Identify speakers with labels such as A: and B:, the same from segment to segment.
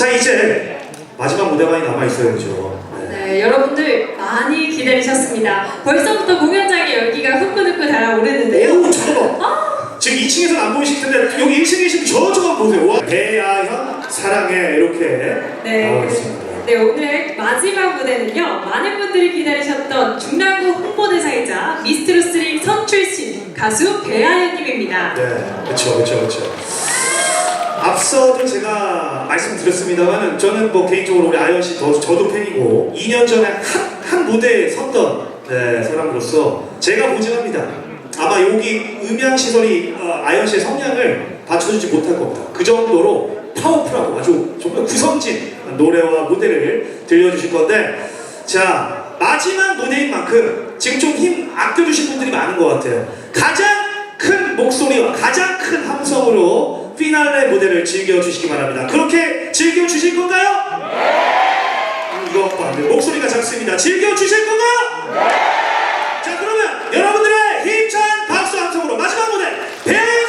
A: 자 이제 마지막 무대만이 남아 있어요, 그죠? 네.
B: 네, 여러분들 많이 기다리셨습니다. 벌써부터 공연장의 열기가 후끈후끈 달아오르는데요.
A: 오 잠깐만. 지금 2층에서는 안 보이실 텐데 여기 1층에 계신 저쪽만 보세요. 와, 배아현 사랑해 이렇게
B: 네.
A: 나와 있습니다.
B: 네, 오늘 마지막 무대는요. 많은 분들이 기다리셨던 중랑구 홍보대사이자 미스트로3 선출신 가수 배아연님입니다.
A: 네, 그렇죠, 그렇죠, 그렇죠. 앞서도 제가 말씀드렸습니다만 저는 뭐 개인적으로 우리 아연 씨 더, 저도 팬이고 2년 전에 한, 한 무대에 섰던 네, 사람으로서 제가 보증합니다. 아마 여기 음향 시설이 어, 아연 씨의 성량을 받쳐주지 못할 겁니다. 그 정도로 파워풀하고 아주 정말 구성진 노래와 무대를 들려주실 건데 자 마지막 무대인 만큼 지금 좀 힘 아껴주신 분들이 많은 것 같아요. 가장 큰 목소리와 가장 큰 함성으로 피날레 무대를 즐겨주시기 바랍니다. 그렇게 즐겨주실 건가요? 네! 이거 돼요. 목소리가 작습니다. 즐겨주실 건가요? 네! 자 그러면 여러분들의 힘찬 박수 함성으로 마지막 무대 배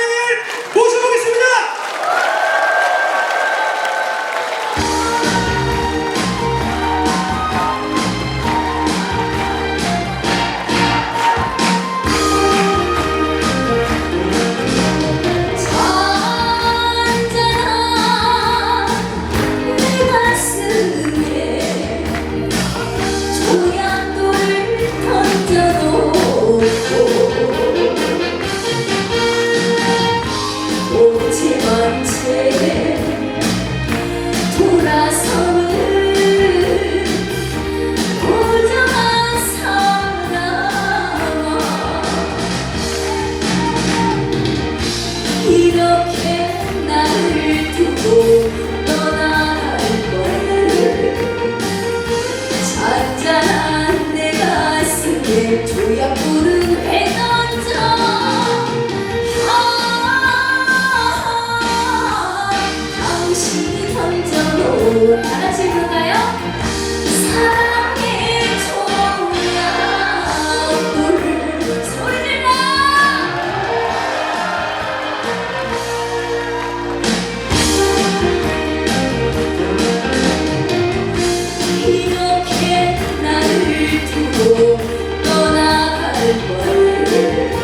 C: Deus.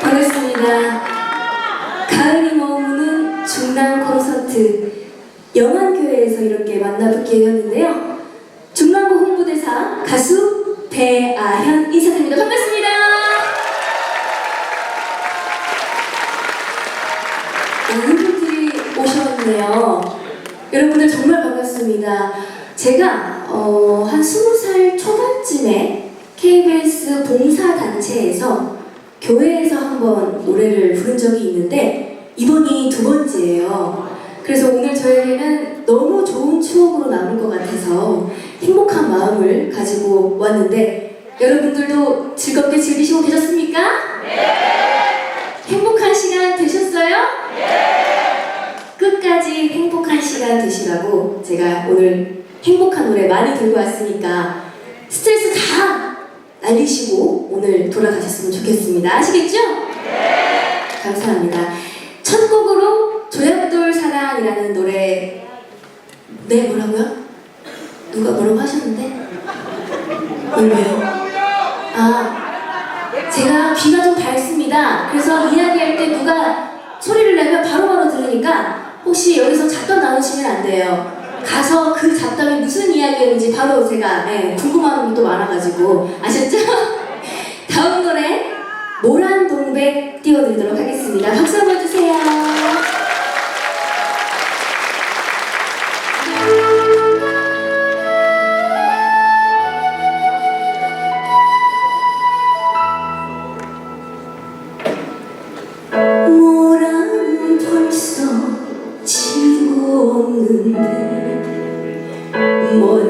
C: 반갑습니다. 가을이 머무는 중랑 콘서트 영안교회에서 이렇게 만나뵙게 되었는데요. 중랑구 홍보대사 가수 배아현 인사드립니다. 반갑습니다. 많은 분들이 오셨네요. 여러분들 정말 반갑습니다. 제가 어, 한 20살 초반쯤에 KBS 봉사단체에서 교회에서 한 번 노래를 부른 적이 있는데 이번이 두 번째예요. 그래서 오늘 저에게는 너무 좋은 추억으로 남을 것 같아서 행복한 마음을 가지고 왔는데 여러분들도 즐겁게 즐기시고 계셨습니까? 네! 행복한 시간 되셨어요? 네! 끝까지 행복한 시간 되시라고 제가 오늘 행복한 노래 많이 들고 왔으니까 스트레스 다 날리시고 오늘 돌아가셨으면 좋겠습니다. 아시겠죠? 네. 감사합니다. 첫 곡으로 조약돌 사랑이라는 노래 네 뭐라고요? 누가 뭐라고 하셨는데? 왜요? 아 제가 귀가 좀 밝습니다. 그래서 이야기할 때 누가 소리를 내면 바로바로 들으니까 혹시 여기서 잡담 나누시면 안 돼요. 가서 그 잡담이 무슨 이야기였는지 바로 제가 예, 궁금한 또 많아가지고 아셨죠? 다음 노래 모란 동백 띄 띄워드리도록 하겠습니다. 박수 한번 주세요. 먼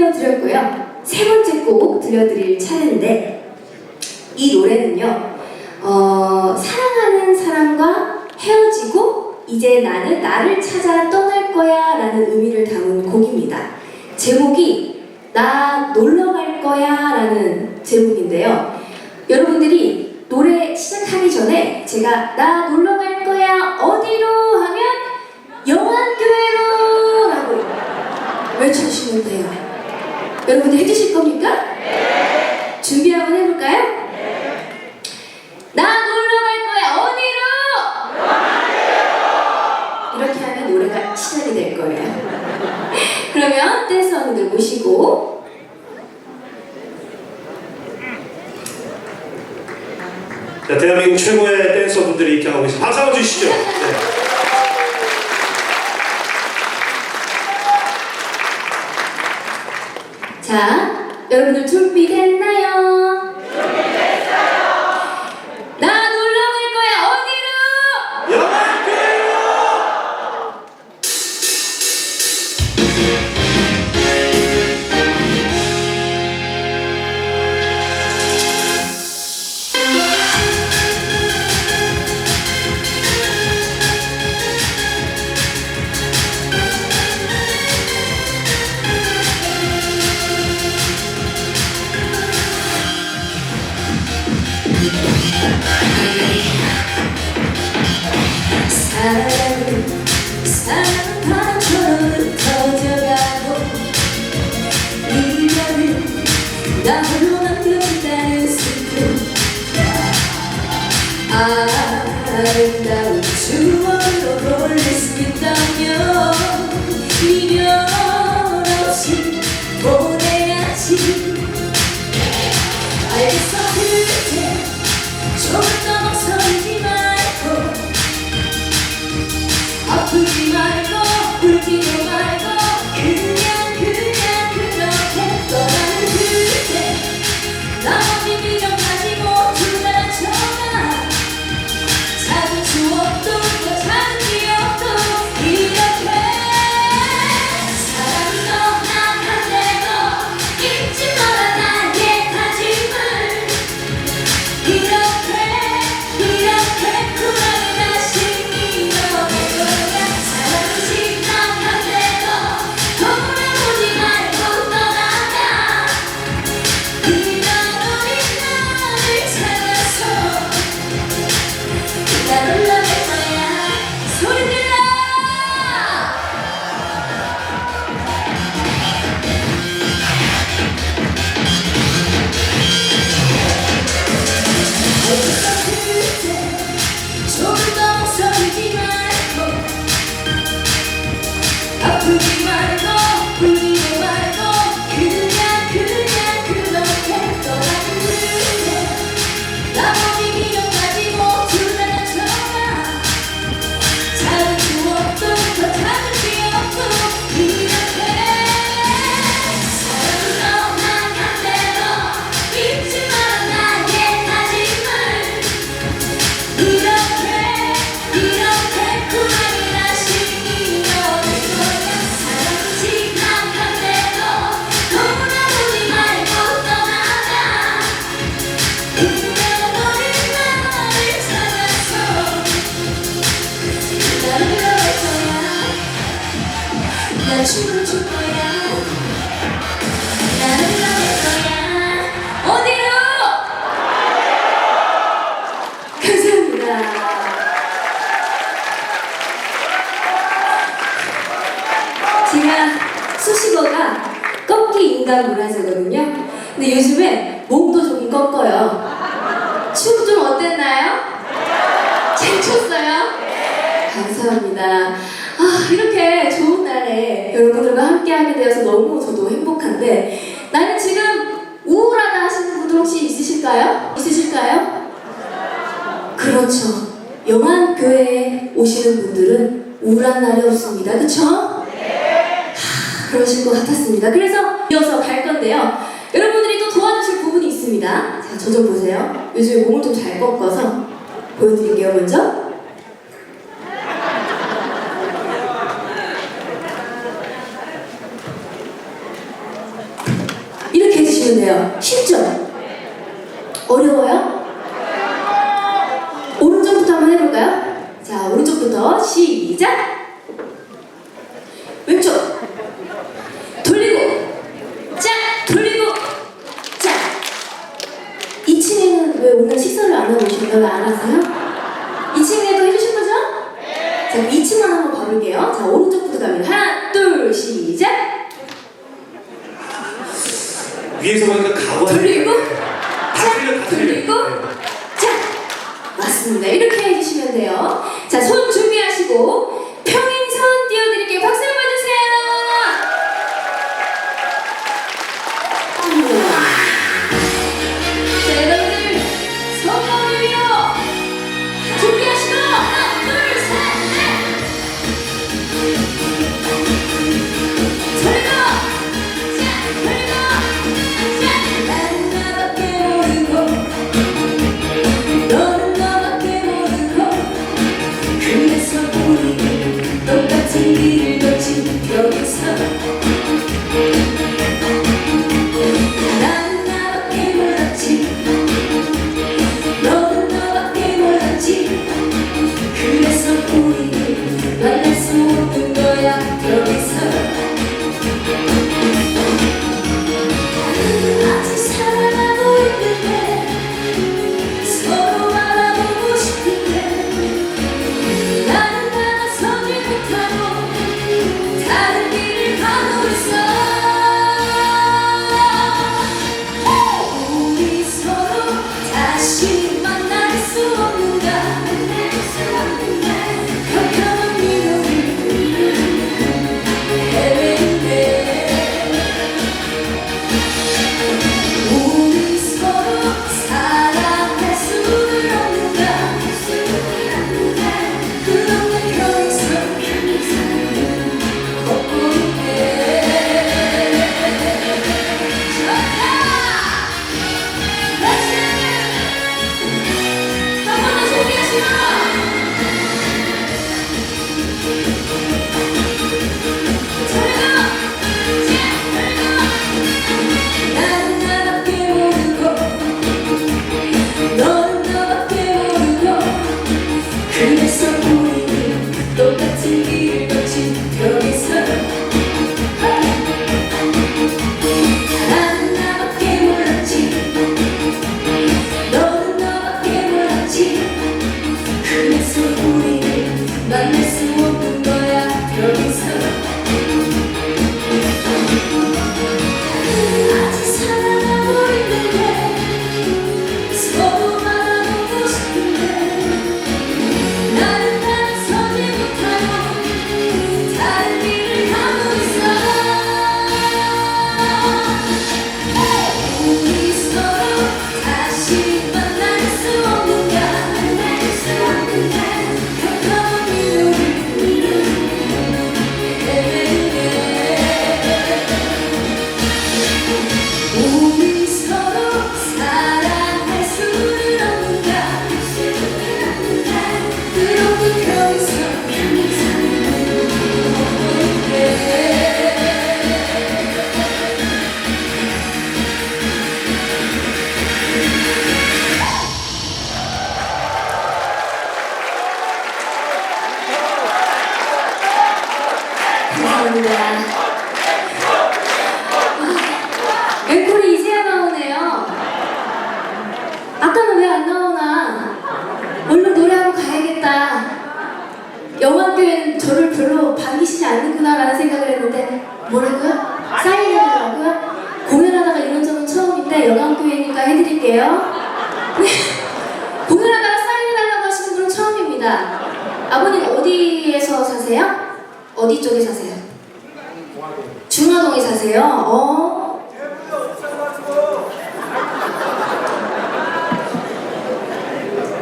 C: 동백 띄워드렸고요. 세 번째 곡 들려드릴 차례인데 이 노래는요. 어, 사랑하는 사람과 헤어지고 이제 나는 나를 찾아 떠날 거야 라는 의미를 담은 곡입니다. 제목이 나 놀러 갈 거야 라는 제목인데요. 여러분들이 노래 시작하기 전에 제가 나 놀러 갈 거야 어디로 하면 영안교회로 라고 외쳐주시면 돼요. 여러분들 해주실 겁니까? 준비 한번 해볼까요? 나 놀러 갈 거야 어디로? 이렇게 하면 노래가 시작이 될 거예요. 그러면 댄서분들 모시고
A: 자, 대한민국 최고의 댄서분들이 이렇게 하고 계십니다. 박수 한번 주시죠. 네.
C: 자, 여러분들 준비됐 있다는 브랜드거든요. 근데 요즘에 목도 좀 꺾어요. 춤 좀 어땠나요? 잘 췄어요? 감사합니다. 아, 이렇게 좋은 날에 여러분들과 함께 하게 되어서 너무 저도 행복한데 나는 지금 우울하다 하시는 분들 혹시 있으실까요? 있으실까요? 그렇죠. 영안 교회에 오시는 분들은 우울한 날이 없습니다. 그렇죠? 그러실 것 같았습니다. 그래서 이어서 갈 건데요. 여러분들이 또 도와주실 부분이 있습니다. 자, 저 좀 보세요. 요즘에 몸을 좀 잘 꺾어서 보여드릴게요, 먼저. 이렇게 해주시면 돼요. 쉽죠? 어려워요? 오른쪽부터 한번 해볼까요? 자, 오른쪽부터 시작! Here's what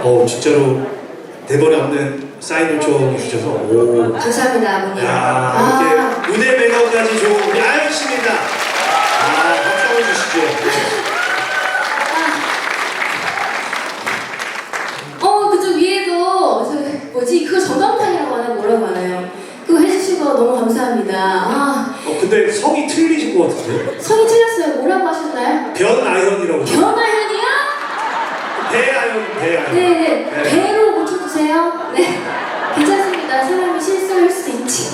C: 어
A: 진짜로 대본에 없는 사인을 좀 주셔서 오.
C: 감사합니다, 아버님.
A: 야
C: 아,
A: 이렇게 무대 매너까지 좋은 우리 아연 씨입니다. 아 박수 한번 주시죠.
C: 어, 그쪽 위에도, 저, 뭐지, 그거 전광판이라고 하나 뭐라고 하나요? 그거 해주신 거 너무 감사합니다. 아,
A: 어 근데 성이 틀리실 것 같은데?
C: 성이 틀렸어요. 뭐라고 하셨나요?
A: 변아연이라고.
C: 변화현이요?
A: 배아연 배아연.
C: 네네.
A: 네.
C: 배로 고쳐주세요. 네. 괜찮습니다. 사람이 실수할 수 있지.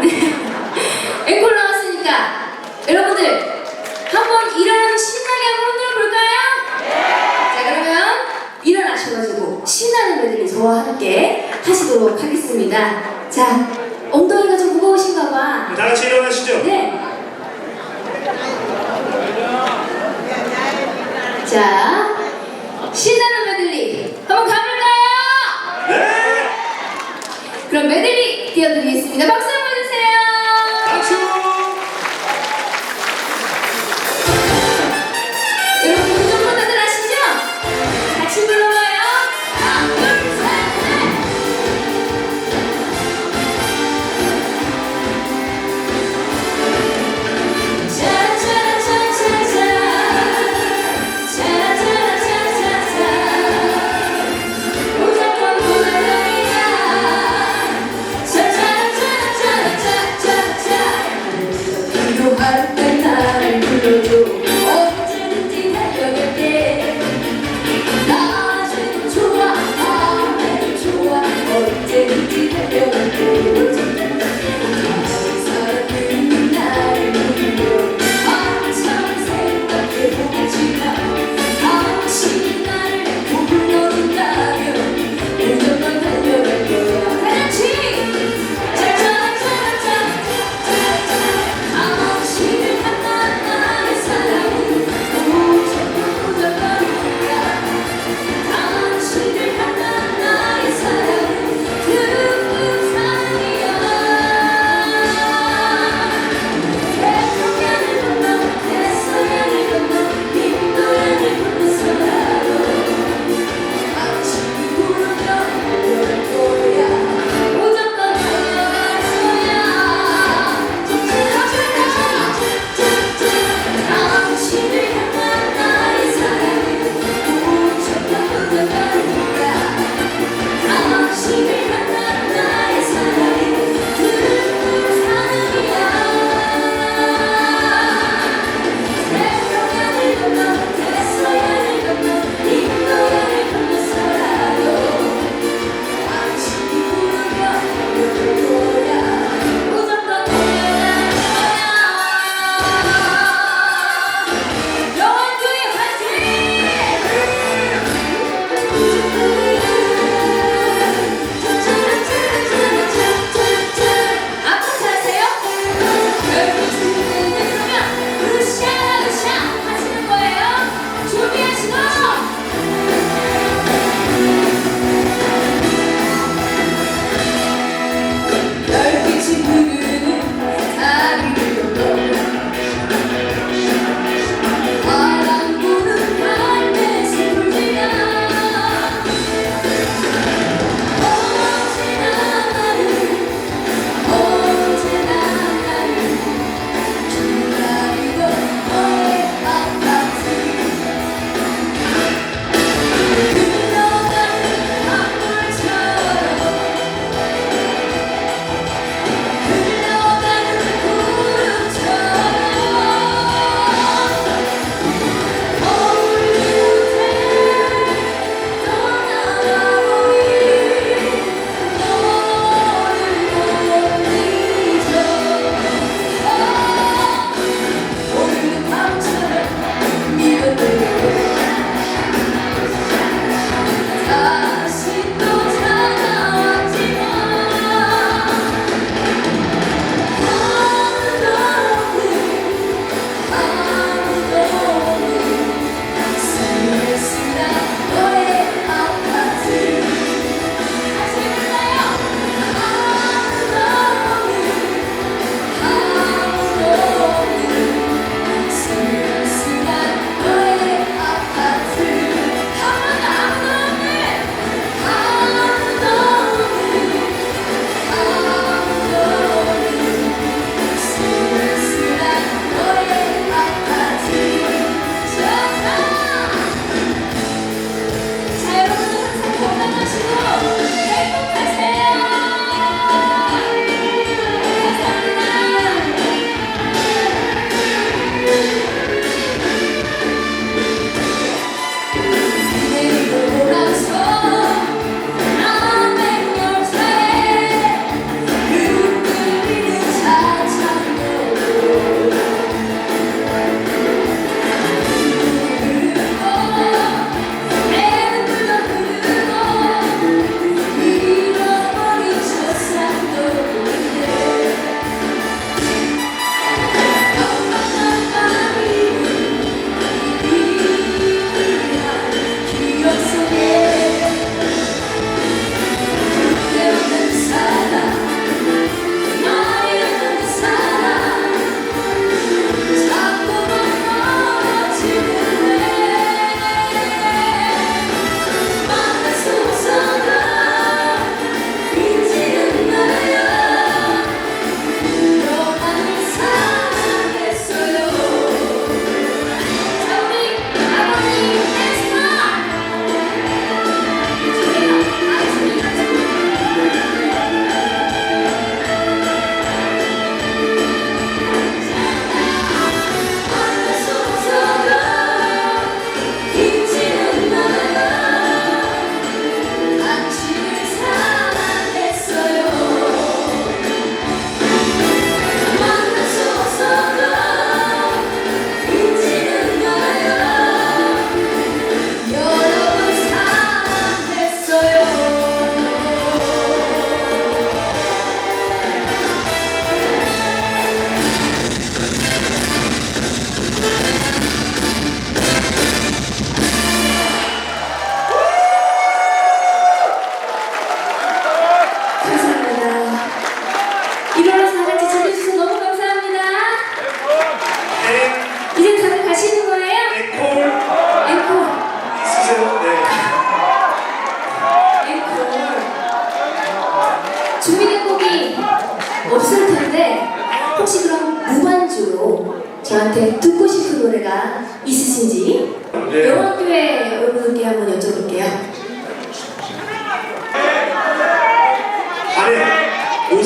C: 네. 앵콜 나왔으니까 여러분들 한번 일어나서 신나게 한번 흔들어 볼까요? 자 그러면 일어나셔가지고 신나는 메들리 저와 함께 하시도록 하겠습니다. 자 엉덩이가 좀 무거우신가 봐.
A: 다 같이 일어나시죠.
C: 네. 자 신나는 메들리 한번 가볼까요?
A: 네.
C: 그럼 메들리 띄워 나를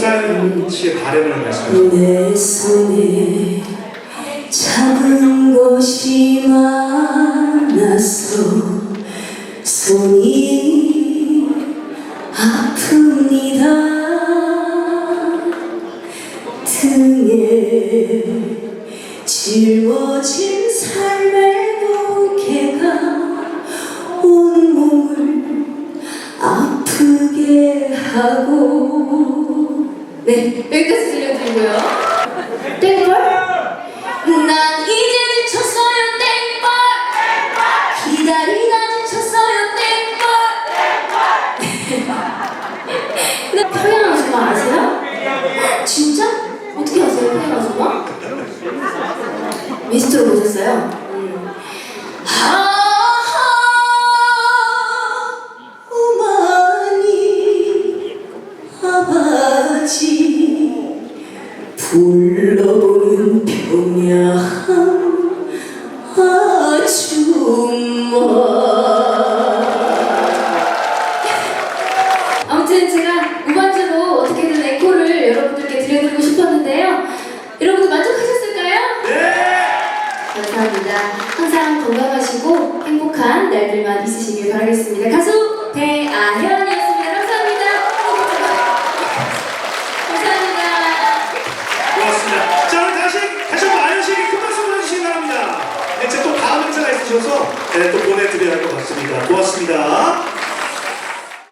A: 목사님 씨의 바램을 말씀해
C: 주세요. 작은 것이 많아서 손이 리스트로 보셨어요? 음. 아